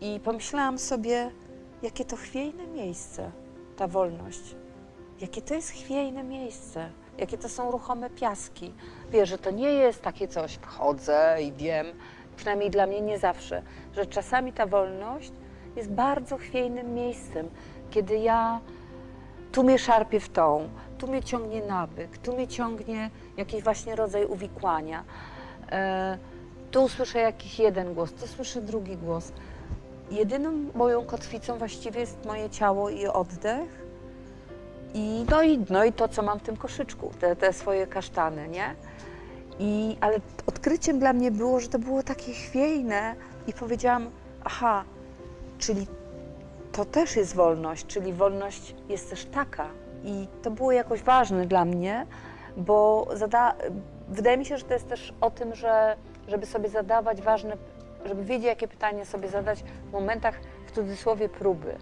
I pomyślałam sobie, jakie to chwiejne miejsce, ta wolność. Jakie to jest chwiejne miejsce, jakie to są ruchome piaski. Wiesz, że to nie jest takie coś, wchodzę i wiem, przynajmniej dla mnie nie zawsze, że czasami ta wolność jest bardzo chwiejnym miejscem, kiedy ja tu mnie szarpie w tą, tu mnie ciągnie nabyk, tu mnie ciągnie jakiś właśnie rodzaj uwikłania. E, tu słyszę jakiś jeden głos, tu słyszę drugi głos. Jedyną moją kotwicą właściwie jest moje ciało i oddech. I, no, i, no i to, co mam w tym koszyczku, te, te swoje kasztany, nie? I, ale odkryciem dla mnie było, że to było takie chwiejne i powiedziałam, aha, czyli to też jest wolność, czyli wolność jest też taka. I to było jakoś ważne dla mnie, bo zada- wydaje mi się, że to jest też o tym, że żeby sobie zadawać ważne, żeby wiedzieć, jakie pytanie sobie zadać w momentach w cudzysłowie próby.